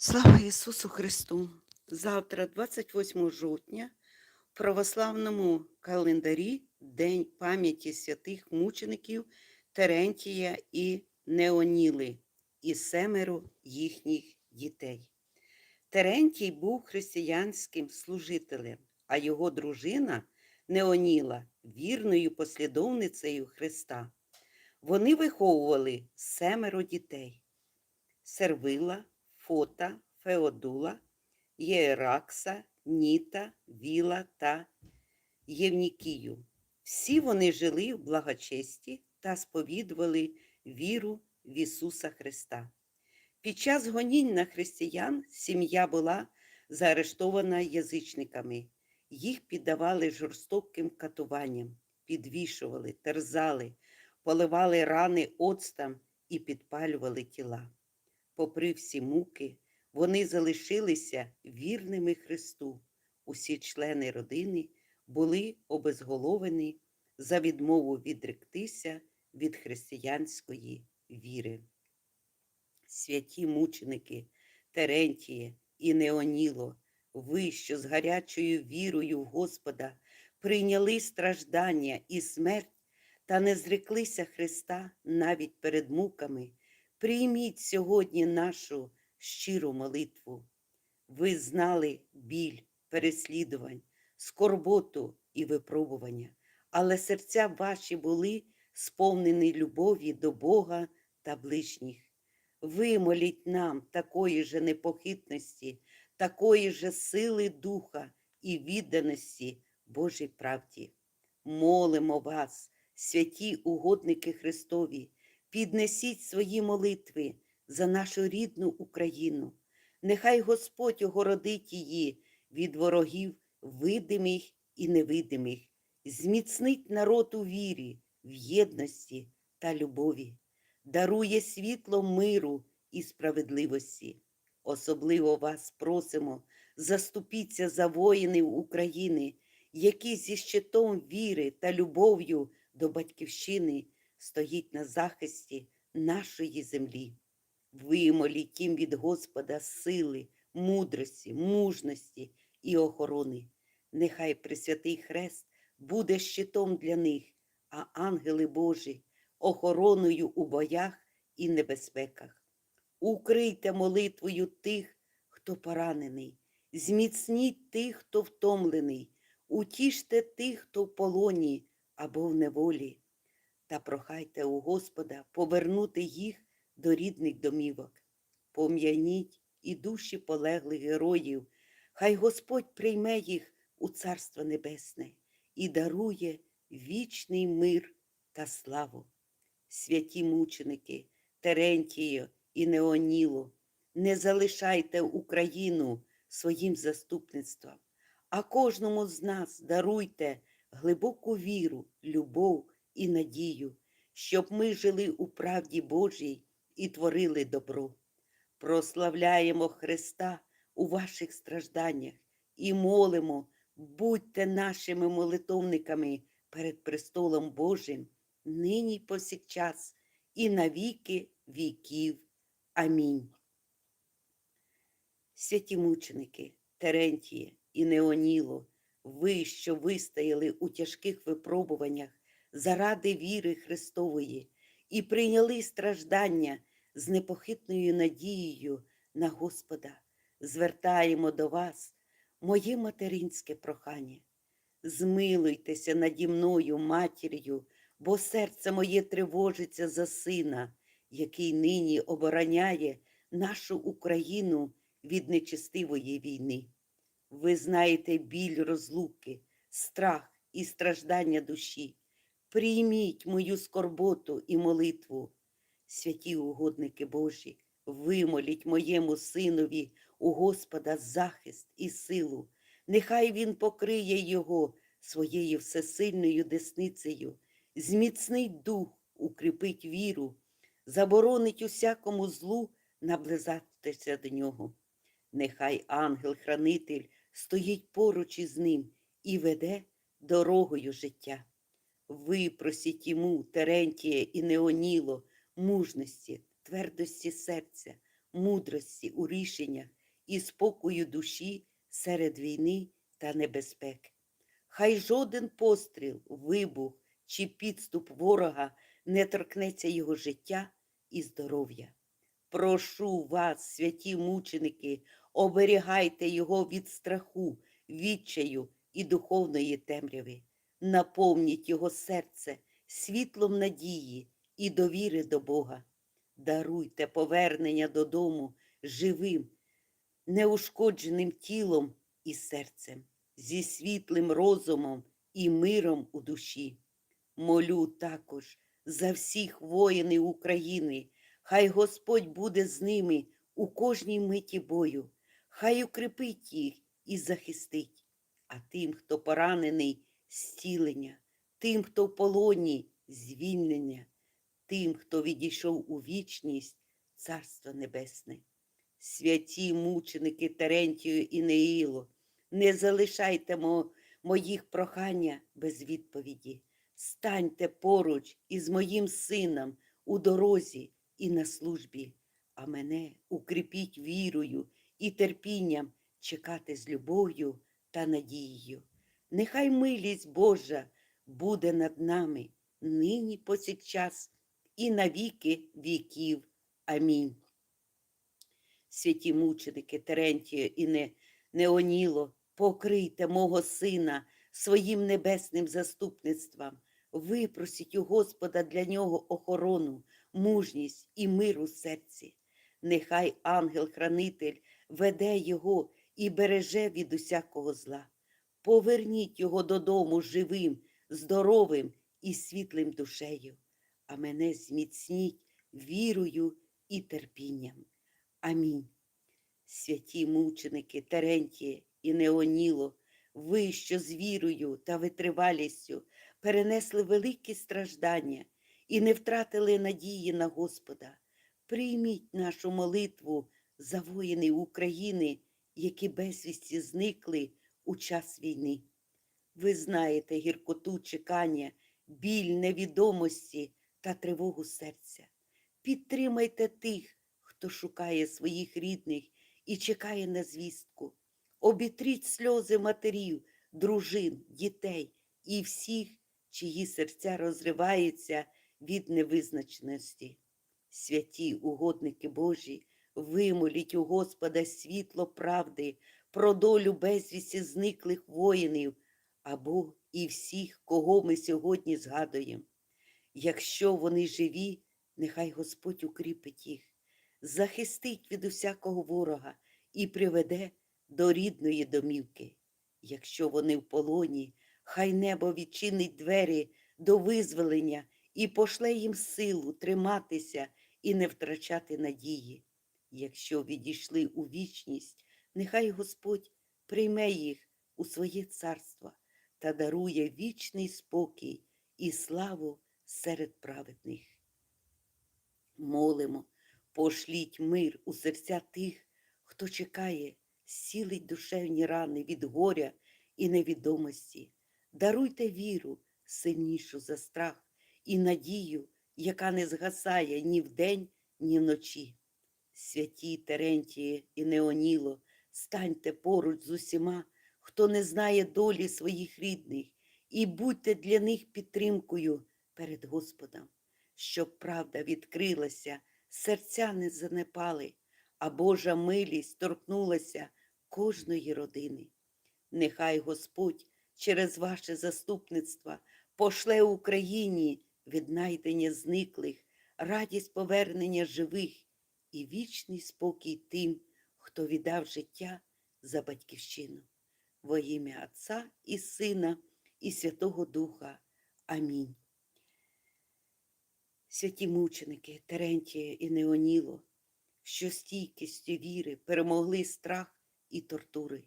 Слава Ісусу Христу! Завтра, 28 жовтня, в православному календарі День пам'яті святих мучеників Терентія і Неоніли і семеро їхніх дітей. Терентій був християнським служителем, а його дружина Неоніла вірною послідовницею Христа. Вони виховували семеро дітей. Сервила, Фота, Феодула, Єракса, Ніта, Віла та Євнікію. Всі вони жили в благочесті та сповідували віру в Ісуса Христа. Під час гонінь на християн сім'я була заарештована язичниками. Їх піддавали жорстоким катуванням, підвішували, терзали, поливали рани оцтам і підпалювали тіла попри всі муки, вони залишилися вірними Христу. Усі члени родини були обезголовені за відмову відректися від християнської віри. Святі мученики Терентіє і Неоніло, ви, що з гарячою вірою в Господа прийняли страждання і смерть та не зреклися Христа навіть перед муками, Прийміть сьогодні нашу щиру молитву. Ви знали біль, переслідувань, скорботу і випробування, але серця ваші були сповнені любові до Бога та ближніх. Вимоліть нам такої же непохитності, такої же сили духа і відданості Божій правді. Молимо вас, святі угодники Христові піднесіть свої молитви за нашу рідну Україну. Нехай Господь огородить її від ворогів видимих і невидимих, зміцнить народ у вірі, в єдності та любові, дарує світло миру і справедливості. Особливо вас просимо, заступіться за воїнів України, які зі щитом віри та любов'ю до Батьківщини стоїть на захисті нашої землі. Вимоліть їм від Господа сили, мудрості, мужності і охорони. Нехай Пресвятий Хрест буде щитом для них, а ангели Божі охороною у боях і небезпеках. Укрийте молитвою тих, хто поранений, зміцніть тих, хто втомлений, утіште тих, хто в полоні або в неволі та прохайте у Господа повернути їх до рідних домівок. Пом'яніть і душі полеглих героїв, хай Господь прийме їх у Царство Небесне і дарує вічний мир та славу. Святі мученики, Терентію і Неоніло, не залишайте Україну своїм заступництвом, а кожному з нас даруйте глибоку віру, любов і надію, щоб ми жили у правді Божій і творили добро. Прославляємо Христа у ваших стражданнях і молимо, будьте нашими молитовниками перед престолом Божим, нині повсякчас і на віки віків. Амінь. Святі мученики, Терентіє і Неоніло, ви, що вистояли у тяжких випробуваннях заради віри Христової і прийняли страждання з непохитною надією на Господа, звертаємо до вас моє материнське прохання. Змилуйтеся наді мною, матір'ю, бо серце моє тривожиться за сина, який нині обороняє нашу Україну від нечестивої війни. Ви знаєте біль розлуки, страх і страждання душі. Прийміть мою скорботу і молитву, святі угодники Божі, вимоліть моєму синові у Господа захист і силу, нехай Він покриє його своєю всесильною десницею, зміцнить дух, укріпить віру, заборонить усякому злу наблизатися до нього. Нехай ангел-хранитель стоїть поруч із ним і веде дорогою життя. Випросіть йому, Терентія і Неоніло, мужності, твердості серця, мудрості у рішеннях і спокою душі серед війни та небезпек. Хай жоден постріл, вибух чи підступ ворога не торкнеться його життя і здоров'я. Прошу вас, святі мученики, оберігайте його від страху, відчаю і духовної темряви. Наповніть його серце світлом надії і довіри до Бога. Даруйте повернення додому живим, неушкодженим тілом і серцем, зі світлим розумом і миром у душі. Молю також за всіх воїнів України, хай Господь буде з ними у кожній миті бою, хай укріпить їх і захистить, а тим, хто поранений, зцілення, тим, хто в полоні, звільнення, тим, хто відійшов у вічність, Царство Небесне. Святі мученики Терентію і Неїло, не залишайте мо- моїх прохання без відповіді. Станьте поруч із моїм сином у дорозі і на службі, а мене укріпіть вірою і терпінням чекати з любов'ю та надією. Нехай милість Божа буде над нами нині повсякчас і на віки віків. Амінь. Святі мученики Терентію і Не- Неоніло, покрийте мого сина своїм небесним заступництвом, випросіть у Господа для нього охорону, мужність і мир у серці. Нехай ангел-хранитель веде його і береже від усякого зла. Поверніть його додому живим, здоровим і світлим душею, а мене зміцніть вірою і терпінням. Амінь. Святі мученики Терентіє і Неоніло, ви, що з вірою та витривалістю перенесли великі страждання і не втратили надії на Господа, прийміть нашу молитву за воїни України, які безвісті зникли у час війни. Ви знаєте гіркоту чекання, біль невідомості та тривогу серця. Підтримайте тих, хто шукає своїх рідних і чекає на звістку. Обітріть сльози матерів, дружин, дітей і всіх, чиї серця розриваються від невизначеності. Святі угодники Божі, вимоліть у Господа світло правди про долю безвісті зниклих воїнів або і всіх, кого ми сьогодні згадуємо. Якщо вони живі, нехай Господь укріпить їх, захистить від усякого ворога і приведе до рідної домівки. Якщо вони в полоні, хай небо відчинить двері до визволення і пошле їм силу триматися і не втрачати надії. Якщо відійшли у вічність, нехай Господь прийме їх у своє царство та дарує вічний спокій і славу серед праведних. Молимо, пошліть мир у серця тих, хто чекає, сілить душевні рани від горя і невідомості. Даруйте віру, сильнішу за страх, і надію, яка не згасає ні вдень, ні вночі. Святі Терентії і Неоніло, станьте поруч з усіма, хто не знає долі своїх рідних, і будьте для них підтримкою перед Господом, щоб правда відкрилася, серця не занепали, а Божа милість торкнулася кожної родини. Нехай Господь через ваше заступництво пошле Україні віднайдення зниклих, радість повернення живих і вічний спокій тим, хто віддав життя за батьківщину. Во ім'я Отця і Сина, і Святого Духа. Амінь. Святі мученики Терентія і Неоніло, що стійкістю віри перемогли страх і тортури.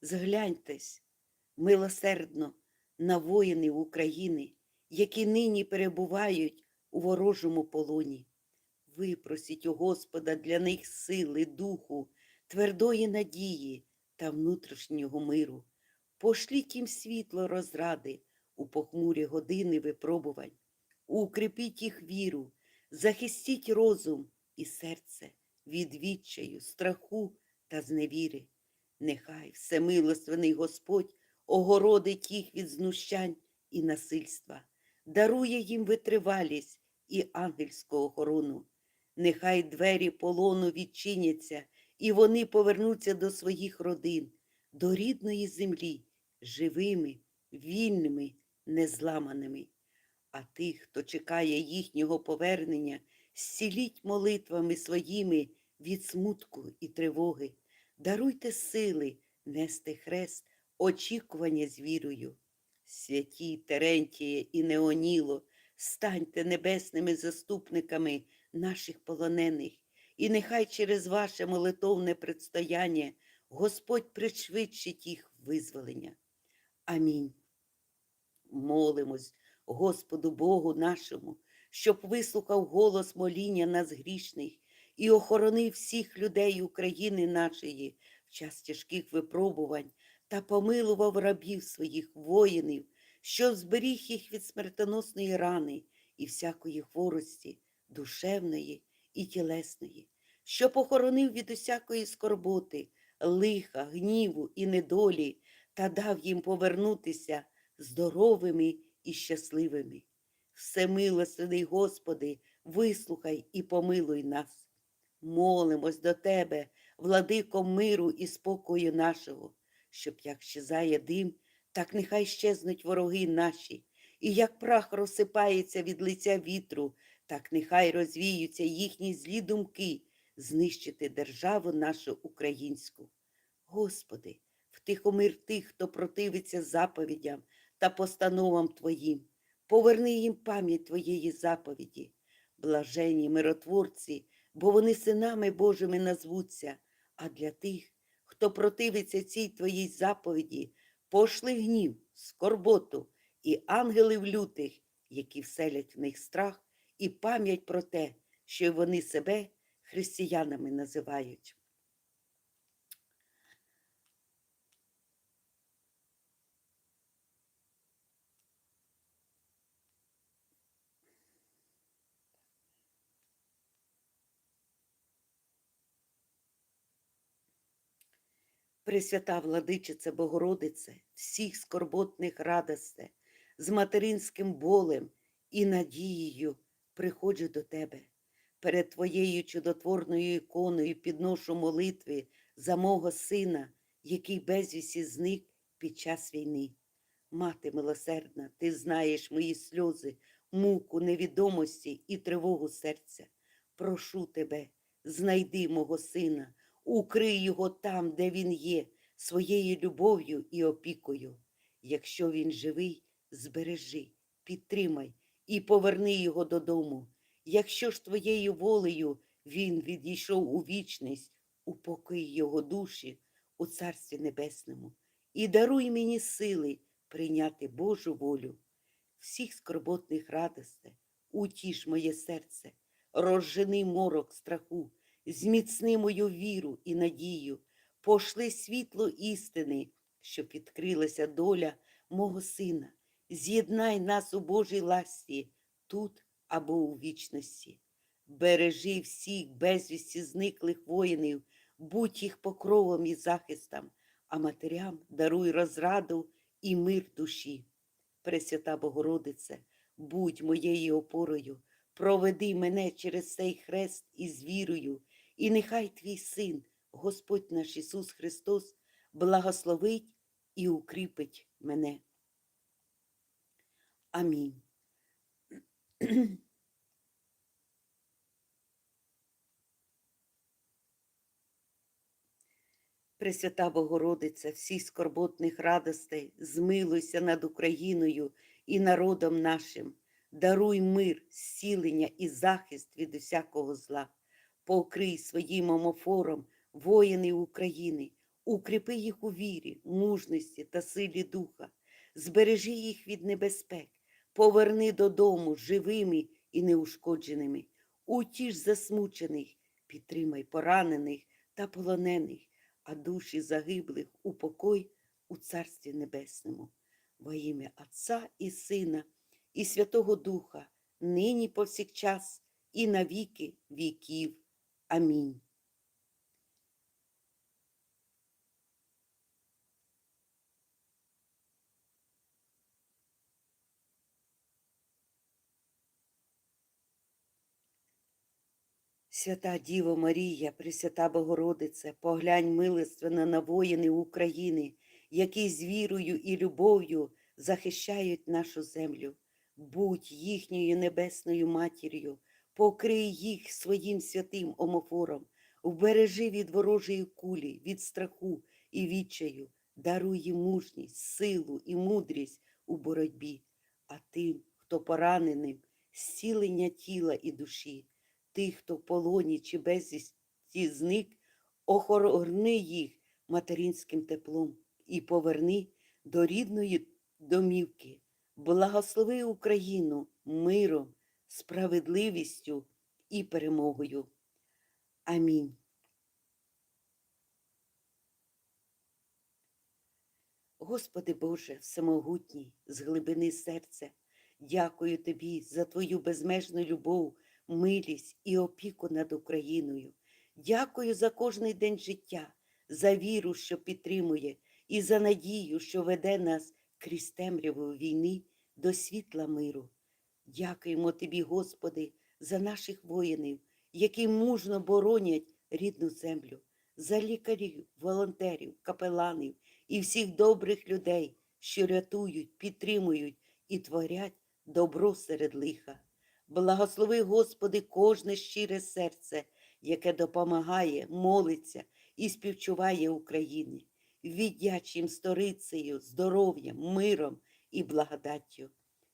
Згляньтесь милосердно на воїнів України, які нині перебувають у ворожому полоні. Випросіть у Господа для них сили, духу, твердої надії та внутрішнього миру. Пошліть їм світло розради у похмурі години випробувань. Укріпіть їх віру, захистіть розум і серце від відчаю, страху та зневіри. Нехай всемилостивний Господь огородить їх від знущань і насильства, дарує їм витривалість і ангельську охорону. Нехай двері полону відчиняться, і вони повернуться до своїх родин, до рідної землі, живими, вільними, незламаними. А тих, хто чекає їхнього повернення, зціліть молитвами своїми від смутку і тривоги. Даруйте сили нести хрест, очікування з вірою. Святі Терентіє і Неоніло, станьте небесними заступниками наших полонених, і нехай через ваше молитовне предстояння Господь пришвидшить їх визволення. Амінь. Молимось Господу Богу нашому, щоб вислухав голос моління нас грішних і охоронив всіх людей України нашої в час тяжких випробувань та помилував рабів своїх воїнів, що зберіг їх від смертоносної рани і всякої хворості, душевної і тілесної, що похоронив від усякої скорботи, лиха, гніву і недолі та дав їм повернутися здоровими і щасливими. Всемилостивий Господи, вислухай і помилуй нас. Молимось до Тебе, владико миру і спокою нашого, щоб як щезає дим, так нехай щезнуть вороги наші, і як прах розсипається від лиця вітру, так нехай розвіються їхні злі думки знищити державу нашу українську. Господи, втихомир тих, хто противиться заповідям та постановам Твоїм, поверни їм пам'ять Твоєї заповіді, блажені миротворці, бо вони синами Божими назвуться, а для тих, хто противиться цій Твоїй заповіді, пошли гнів, скорботу і ангелів лютих, які вселять в них страх і пам'ять про те, що вони себе християнами називають. Пресвята владичице Богородице, всіх скорботних радосте, з материнським болем і надією приходжу до Тебе. Перед Твоєю чудотворною іконою підношу молитви за мого сина, який безвісі зник під час війни. Мати милосердна, ти знаєш мої сльози, муку невідомості і тривогу серця. Прошу тебе, знайди мого сина, укрий його там, де він є, своєю любов'ю і опікою. Якщо він живий, збережи, підтримай і поверни його додому. Якщо ж твоєю волею він відійшов у вічність, упокий його душі у Царстві Небесному, і даруй мені сили прийняти Божу волю. Всіх скорботних радостей, утіш моє серце, розжени морок страху, зміцни мою віру і надію, пошли світло істини, щоб відкрилася доля мого сина. З'єднай нас у Божій ласті тут або у вічності. Бережи всіх безвісті зниклих воїнів, будь їх покровом і захистом, а матерям даруй розраду і мир душі. Пресвята Богородице, будь моєю опорою, проведи мене через цей хрест із вірою, і нехай твій син, Господь наш Ісус Христос, благословить і укріпить мене. Амінь. Пресвята Богородице, всіх скорботних радостей, змилуйся над Україною і народом нашим, даруй мир, зцілення і захист від усякого зла, покрий своїм омофором воїни України, укріпи їх у вірі, мужності та силі духа, збережи їх від небезпек, поверни додому живими і неушкодженими, утіш засмучених, підтримай поранених та полонених а душі загиблих упокой у Царстві Небесному. Во ім'я Отця і Сина, і Святого Духа, нині повсякчас, і на віки віків. Амінь. Свята Діво Марія, Пресвята Богородице, поглянь милостивно на воїни України, які з вірою і любов'ю захищають нашу землю. Будь їхньою небесною матір'ю, покрий їх своїм святим омофором, вбережи від ворожої кулі, від страху і відчаю, даруй їм мужність, силу і мудрість у боротьбі, а тим, хто пораненим, зцілення тіла і душі, тих, хто в полоні чи безвісті зник, охорони їх материнським теплом і поверни до рідної домівки. Благослови Україну миром, справедливістю і перемогою. Амінь. Господи Боже, всемогутній, з глибини серця, дякую Тобі за Твою безмежну любов, милість і опіку над Україною. Дякую за кожний день життя, за віру, що підтримує, і за надію, що веде нас крізь темряву війни до світла миру. Дякуємо Тобі, Господи, за наших воїнів, які мужно боронять рідну землю, за лікарів, волонтерів, капеланів і всіх добрих людей, що рятують, підтримують і творять добро серед лиха. Благослови, Господи, кожне щире серце, яке допомагає, молиться і співчуває Україні. Віддяч їм сторицею, здоров'ям, миром і благодаттю.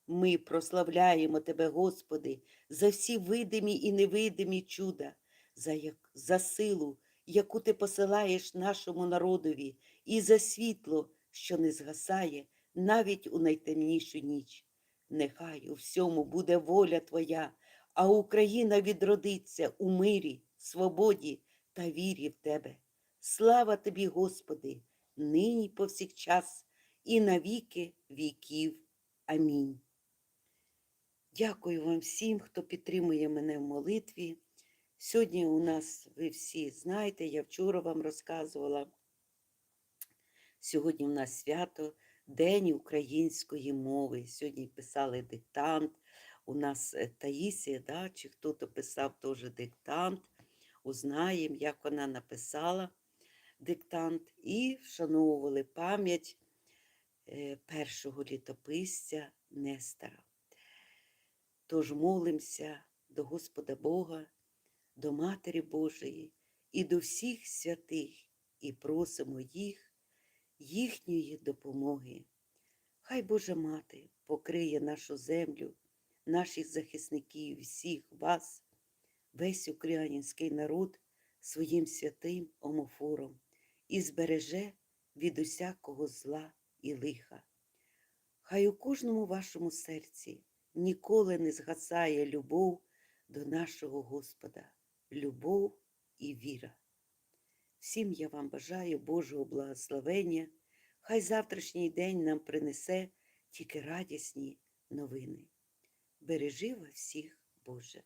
Ми прославляємо Тебе, Господи, за всі видимі і невидимі чуда, за, як, за силу, яку Ти посилаєш нашому народові, і за світло, що не згасає навіть у найтемнішу ніч. Нехай у всьому буде воля Твоя, а Україна відродиться у мирі, свободі та вірі в Тебе. Слава Тобі, Господи, нині повсякчас і на віки віків. Амінь. Дякую вам всім, хто підтримує мене в молитві. Сьогодні у нас, ви всі знаєте, я вчора вам розказувала. Сьогодні у нас свято День української мови. Сьогодні писали диктант. У нас е, Таїсія, да, чи хто-то писав теж диктант. Узнаємо, як вона написала диктант, і вшановували пам'ять е, першого літописця Нестора. Тож молимося до Господа Бога, до Матері Божої і до всіх святих і просимо їх, їхньої допомоги. Хай Божа Мати покриє нашу землю, наших захисників, всіх вас, весь український народ своїм святим омофором і збереже від усякого зла і лиха. Хай у кожному вашому серці ніколи не згасає любов до нашого Господа, любов і віра. Всім я вам бажаю Божого благословення. Хай завтрашній день нам принесе тільки радісні новини. Бережи вас всіх, Боже.